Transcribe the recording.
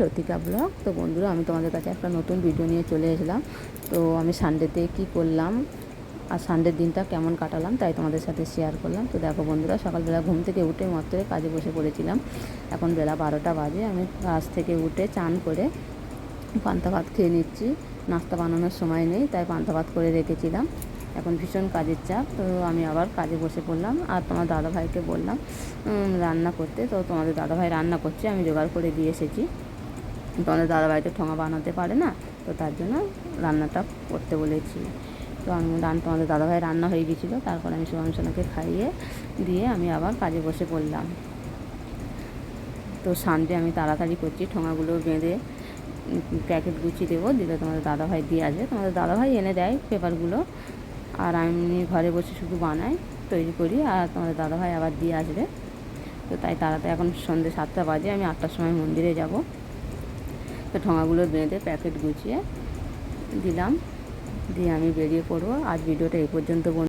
লতিকা blog. তো বন্ধুরা, আমি তোমাদের কাছে একটা নতুন ভিডিও নিয়ে চলে এসলাম। তো আমি সানডেতে কি করলাম আর সানডের দিনটা কেমন কাটালাম তাই তোমাদের সাথে শেয়ার করলাম। তো দেখো বন্ধুরা, সকালবেলা ঘুম থেকে উঠে মাত্র কাজে বসে পড়েছিলাম। এখন বেলা বারোটা বাজে, আমি কাজ থেকে উঠে চান করে পান্তা ভাত খেয়ে নিচ্ছি। নাস্তা বানানোর সময় নেই, তাই পান্তা ভাত করে রেখেছিলাম। এখন ভীষণ কাজের চাপ, তো আমি আবার কাজে বসে পড়লাম আর তোমার দাদাভাইকে বললাম রান্না করতে। তো তোমাদের দাদাভাই রান্না করছে, আমি জোগাড় করে দিয়ে এসেছি। তোমাদের দাদাভাই তো ঠোঙা বানাতে পারে না, তো তার জন্য রান্নাটা করতে বলেছি। তো আমি রান তোমাদের দাদাভাই রান্না হয়ে গেছিল তারপর আমি সুভাংশনাকে খাইয়ে দিয়ে আমি আবার কাজে বসে পড়লাম। তো সানডে আমি তাড়াতাড়ি করছি, ঠোঙাগুলো বেঁধে প্যাকেট গুছিয়ে দেবো, দিলে তোমাদের দাদাভাই দিয়ে আসবে। তোমাদের দাদাভাই এনে দেয় পেপারগুলো আর আমি ঘরে বসে শুধু বানাই, তৈরি করি। আর তোমাদের দাদাভাই আবার দিয়ে আসবে। তো তাই তারা তো এখন সন্ধ্যে সাতটা বাজে, আমি আটটার সময় মন্দিরে যাব। তো ঠোঙাগুলো বেঁধে প্যাকেট গুছিয়ে দিলাম। দিয়ে আমি বেরিয়ে পড়ব। আজ ভিডিওটা এই পর্যন্ত